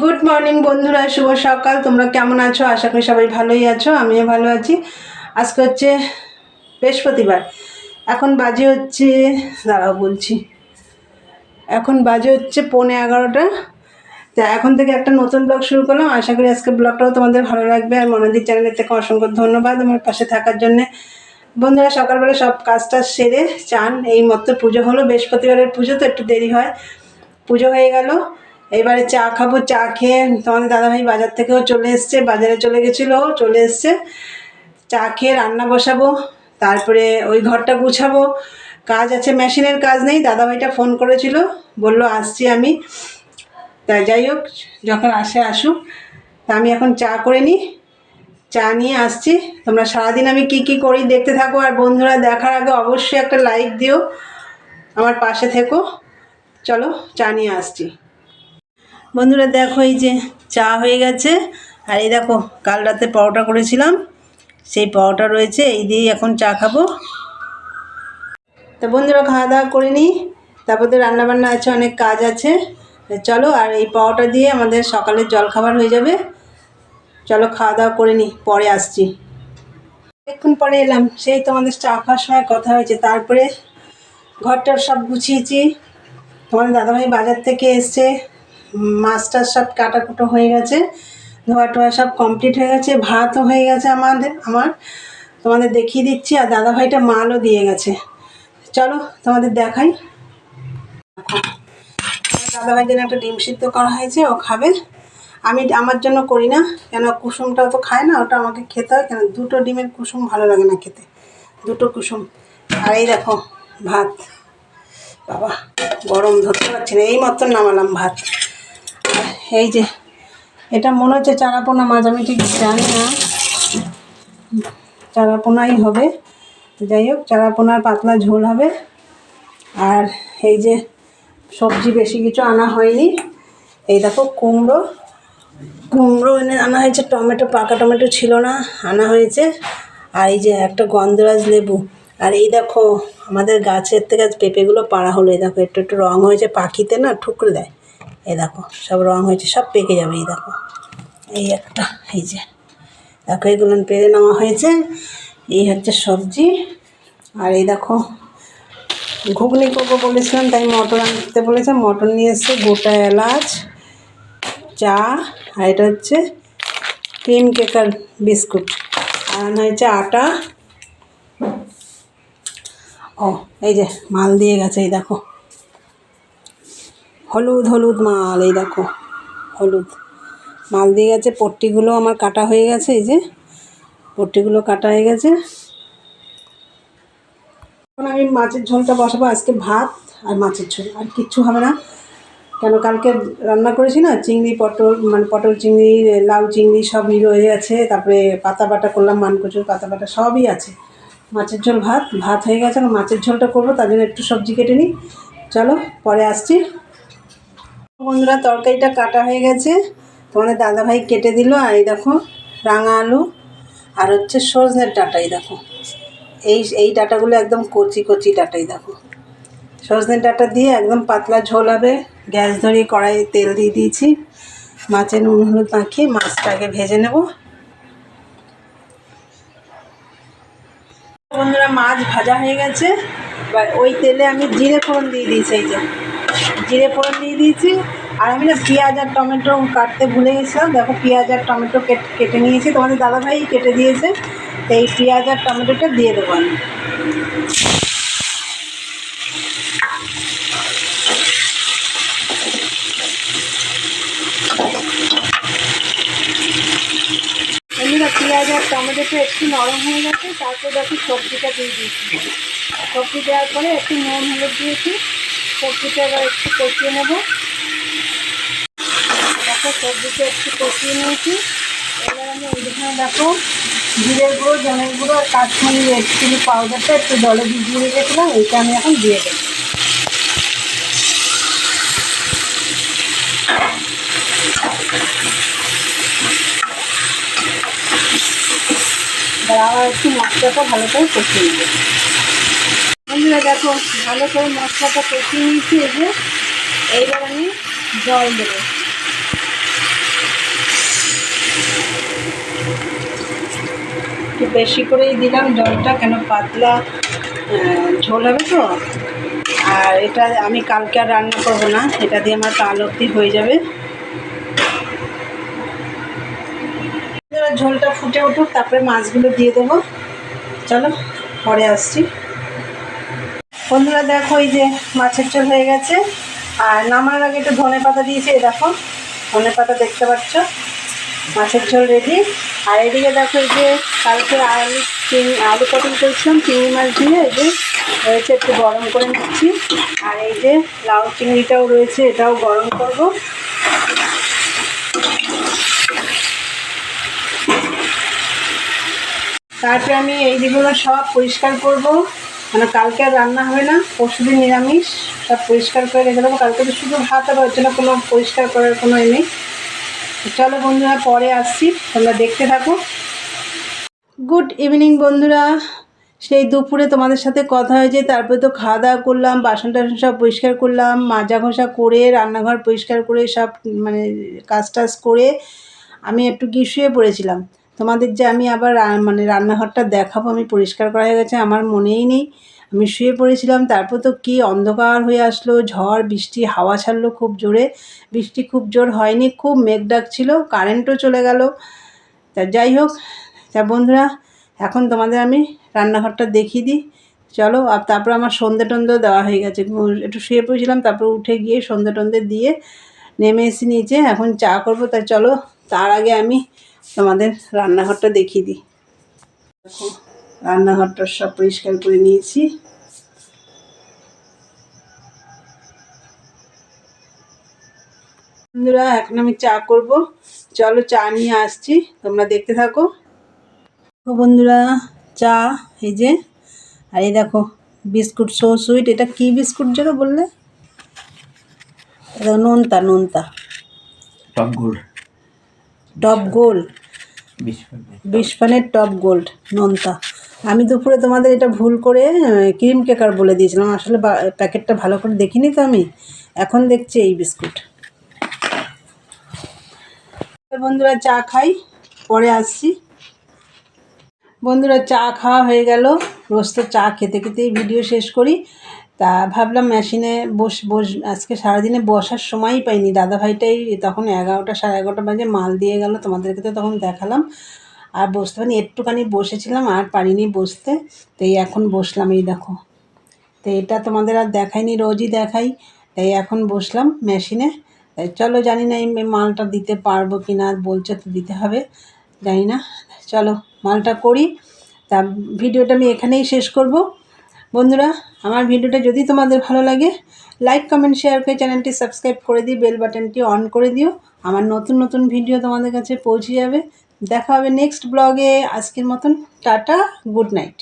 Good morning বন্ধুরা, শুভ সকাল। তোমরা কেমন আছো? আশা করি সবাই ভালোই আছো, আমিও ভালো আছি। আজকে হচ্ছে বৃহস্পতিবার। এখন বাজে হচ্ছে, দাঁড়াও বলছি। এখন বাজে হচ্ছে পৌনে এগারোটা। তা এখন থেকে একটা নতুন ব্লগ শুরু করলাম। আশা করি আজকে ব্লগটাও তোমাদের ভালো লাগবে। আর মনোদির চ্যানেলের থেকে অসংখ্য ধন্যবাদ আমার পাশে থাকার জন্যে। বন্ধুরা, সকালবেলা সব কাজটা সেরে চান। এই মতো পুজো হলো। বৃহস্পতিবারের পুজো, তো একটু দেরি হয়। পুজো হয়ে গেল। এবারে চা খাব, চা খেয়ে তোমাদের দাদাভাই বাজার থেকেও চলে এসছে, বাজারে চলে গেছিল চলে এসছে। চা খেয়ে রান্না বসাবো, তারপরে ওই ঘরটা গুছাবো। কাজ আছে, মেশিনের কাজ নেই, দাদাভাইটা ফোন করেছিল, বলল, আসছি আমি। তা যাই হোক, যখন আসে, আসুক। তা আমি এখন চা করে নিই, চা নিয়ে আসছি। তোমরা সারাদিন আমি কি কি করি দেখতে থাকো, আর বন্ধুরা দেখার আগে অবশ্যই একটা লাইক দিও। আমার পাশে থেকো। চলো, চা নিয়ে আসছি। বন্ধুরা দেখো এই যে চা হয়ে গেছে। আর এই দেখো, কাল রাতে পরোটা করেছিলাম। সেই পরোটা রয়েছে, এই দিয়েই এখন চা খাব। তো বন্ধুরা খাওয়া দাওয়া করে নিই। তারপর তো রান্নাবান্না আছে, অনেক কাজ আছে। চলো, আর এই পরোটা দিয়ে আমাদের সকালের জলখাবার হয়ে যাবে। চলো খাওয়া দাওয়া করে নিই, পরে আসছি। অনেকক্ষণ পরে এলাম, সেই তোমাদের চা খাওয়ার সময় কথা হয়েছে। তারপরে ঘরটা সব গুছিয়েছি। তোমাদের দাদাভাই বাজার থেকে এসছে। মাছ টাছ সব কাটাকুটো হয়ে গেছে, ধোয়া টোয়া সব কমপ্লিট হয়ে গেছে, ভাতও হয়ে গেছে আমাদের, আমার। তোমাদের দেখিয়ে দিচ্ছি, আর দাদাভাইটা মালও দিয়ে গেছে। চলো তোমাদের দেখাই। দাদাভাই জন্য একটা ডিম সিদ্ধ করা হয়েছে, ও খাবে। আমি আমার জন্য করি না, কেন কুসুমটাও তো খায় না, ওটা আমাকে খেতে হয়, কেন দুটো ডিমের কুসুম ভালো লাগে না খেতে। দুটো কুসুম। আর এই দেখো, ভাত। বাবা, গরম ধরতে পারছি না, এই মতন নামালাম ভাত। এই যে, এটা মনে হচ্ছে চারাপোনা মাছ, আমি ঠিক জানি না। চারাপোনাই হবে। যাই হোক, চারাপোনার পাতলা ঝোল হবে। আর এই যে, সবজি বেশি কিছু আনা হয়নি। এই দেখো, কুমড়ো। কুমড়ো এনে আনা হয়েছে, টমেটো, পাকা টমেটো ছিল না, আনা হয়েছে। আর এই যে, একটা গন্ধরাজ লেবু। আর এই দেখো, আমাদের গাছের থেকে পেঁপেগুলো পাড়া হলো। এই দেখো, একটু একটু রঙ হয়েছে, পাখিতে না, ঠুকরে দেয়। এই দেখো, সব রঙ হয়েছে, সব পেকে যাবে, এই দেখো। এই একটা, এই যে। দেখো, এগুলো পেরে নেওয়া হয়েছে। এই হচ্ছে সবজি। আর এই দেখো, ঘুগনি করব বলেছিলাম, তাই মটর আনতে বলেছে। মটর নিয়ে এসছে গোটা এলাচ, চা, আর এটা হচ্ছে ক্রিম কেকার বিস্কুট। আর আনা হয়েছে আটা। ও, এই যে, মাল দিয়ে গেছে, এই দেখো। হলুদ হলুদ মাল, এই দেখো, হলুদ। মাল দিয়ে গেছে, পট্টিগুলো আমার কাটা হয়ে গেছে, এই যে, পট্টিগুলো কাটা হয়ে গেছে। এখন আমি মাছের ঝোলটা বসাবো, আজকে ভাত আর মাছের ঝোল, আর কিচ্ছু হবে না। কেন, কালকে রান্না করেছি না, চিংড়ি, পটল মানে পটল চিংড়ি, লাউ চিংড়ি সবই রয়ে আছে তারপরে পাতা বাটা করলাম, মানকচুর পাতা বাটা সবই আছে। মাছের ঝোল ভাত ভাত হয়ে গেছে, এখন মাছের ঝোলটা করব, তার জন্য একটু সবজি কেটে নিই। চলো, পরে আসছি। বন্ধুরা, তরকারিটা কাটা হয়ে গেছে। তোমাদের দাদাভাই কেটে দিল, আর এই দেখো রাঙা আলু, আর হচ্ছে সজনের ডাটাই দেখো। এই এই ডাটাগুলো একদম কচি কচি ডাটাই দেখো। সজনের ডাটা দিয়ে একদম পাতলা ঝোল হবে। গ্যাস ধরিয়ে কড়াইয়ে তেল দিয়ে দিয়েছি। মাছের নুন হলুদ মাখিয়ে মাছটাকে ভেজে নেব। বন্ধুরা, মাছ ভাজা হয়ে গেছে। এবার ওই তেলে আমি জিরে ফোড়ন দিয়ে দিয়েছি, এই যে। জিরে ফোড়ন দিয়ে দিয়েছি। আর আমি না পেঁয়াজ আর টমেটো কাটতে ভুলে গেছিলাম। দেখো, পেঁয়াজ আর টমেটো কেটে নিয়েছি। তোমাদের দাদাভাই কেটে দিয়েছে। এই পেঁয়াজ আর টমেটোটা দিয়ে দেবো আমি। পেঁয়াজ আর টমেটোটা একটু নরম হয়ে গেছে। তারপর দেখো সবজিটা দিয়ে দিয়েছি। সবজি দেওয়ার পরে একটু নুন, হলুদ দিয়েছি। সবজিটা এবার একটু কষিয়ে নেব। দেখো সবজিটা একটু কষিয়ে নিয়েছি। এবার আমি ওইখানে দেখো, জিরের গুঁড়ো জলের গুঁড়ো আর কাশ্মীরি রেড চিলি পাউডারটা একটু জলে ভিজিয়ে রেখেছিলাম, এইটা আমি এখন দিয়ে দেবো। আবার একটু মশলাটা ভালো করে কষিয়ে নেব। বন্ধুরা দেখো, ভালো করে মশলাটা কষিয়ে নিয়েছি এসে এইবার আমি জল দেবো। একটু বেশি করেই দিলাম, জলটা কেন পাতলা ঝোল হবে তো? আর এটা আমি কালকে আর রান্না করব না, এটা দিয়ে আমার কাল অব্দি হয়ে যাবে। ঝোলটা ফুটে উঠুক, তারপরে মাছগুলো দিয়ে দেবো। চলো, পরে আসছি। বন্ধুরা দেখো এই যে মাছের ঝোল হয়ে গেছে। আর নামার আগে একটু ধনে পাতা দিয়েছি দেখো। ধনে পাতা দেখতে পাচ্ছ? মাছের ঝোল রেডি আর এদিকে দেখো এই যে কালকে আলু চিংড়ি, আলু কাটিং করেছিলাম, চিংড়ি মাছ দিয়ে এই যে রয়েছে একটু গরম করে নিচ্ছি। আর এই যে লাউ চিংড়িটাও রয়েছে, এটাও গরম করব। তারপরে আমি এই দিকগুলো সব পরিষ্কার করব। মানে কালকে আর রান্না হবে না, পরশুদিন নিরামিষ, সব পরিষ্কার করে রেখে দেবো। কালকে তো শুধু ভাত হবে ওর জন্য কোনো পরিষ্কার করার কোনো এ নেই। চলো বন্ধুরা, পরে আসছি, তোমরা দেখতে থাকো। গুড ইভিনিং বন্ধুরা। সেই দুপুরে তোমাদের সাথে কথা হয়েছে, তারপরে তো খাওয়া দাওয়া করলাম বাসন টাসন সব পরিষ্কার করলাম মাজা ঘষা করে, রান্নাঘর পরিষ্কার করে, সব মানে কাজ টাজ করে আমি একটু গিয়ে শুয়ে পড়েছিলাম। তোমাদের যে আমি আবার মানে রান্নাঘরটা দেখাবো, আমি পরিষ্কার করা হয়ে গেছে, আমার মনেই নেই। আমি শুয়ে পড়েছিলাম, তারপর তো কি অন্ধকার হয়ে আসলো, ঝড়, বৃষ্টি, হাওয়া ছাড়লো খুব জোরে। বৃষ্টি খুব জোর হয়নি, খুব মেঘ ডাকছিল, কারেন্টও চলে গেল। তা যাই হোক, তা বন্ধুরা, এখন তোমাদের আমি রান্নাঘরটা দেখিয়ে দিই। চলো, আর তারপর আমার সন্ধে টন্ধেও দেওয়া হয়ে গেছে। একটু শুয়ে পড়েছিলাম, তারপর উঠে গিয়ে সন্ধে টন্ধে দিয়ে নেমে এসে নিচে এখন চা করব তাই চলো, তার আগে আমি তোমাদের রান্নাঘরটা দেখিয়ে দিই। দেখো, রান্নাঘরটা সব পরিষ্কার করে নিয়েছি। বন্ধুরা, এখন আমি চা করব। চলো চা নিয়ে আসছি, তোমরা দেখতে থাকো। তো বন্ধুরা, চা, এই যে, আর এই দেখো, বিস্কুট, সো সুইট, এটা কি বিস্কুট যেন বললে? নোনতা নোনতা। Top gold top gold? Biscuit বিশপানের top gold নোনতা। আমি দুপুরে তোমাদের এটা ভুল করে ক্রিম কেকার বলে দিয়েছিলাম। আসলে প্যাকেটটা ভালো করে দেখিনি তো আমি। এখন দেখছি এই বিস্কুট। বন্ধুরা চা খাই পরে আসছি। বন্ধুরা চা খাওয়া হয়ে গেল। রোজ তো চা খেতে খেতেই ভিডিও শেষ করি। তা ভাবলাম মেশিনে বস বস, আজকে সারাদিনে বসার সময়ই পাইনি। দাদাভাইটাই তখন এগারোটা সাড়ে এগারোটা বাজে মাল দিয়ে গেল, তোমাদেরকে তো তখন দেখালাম। আর বসতে পারিনি, একটুখানি বসেছিলাম, আর পারিনি বসতে। তো এই এখন বসলাম, এই দেখো। তো এটা তোমাদের আর দেখাইনি, রোজই দেখাই। তাই এখন বসলাম মেশিনে তাই চলো, জানি না এই মালটা দিতে পারব কি না বলছে তো দিতে হবে, জানি না। চলো, মালটা করি। তা ভিডিওটা আমি এখানেই শেষ করব। বন্ধুরা, আমার ভিডিওটা যদি তোমাদের ভালো লাগে লাইক কমেন্ট শেয়ার করে চ্যানেলটি সাবস্ক্রাইব করে দিই বেল বাটনটি অন করে দিও। আমার নতুন নতুন ভিডিও তোমাদের কাছে পৌঁছে যাবে। দেখা হবে নেক্সট ব্লগে আজকের মতন, টাটা গুড নাইট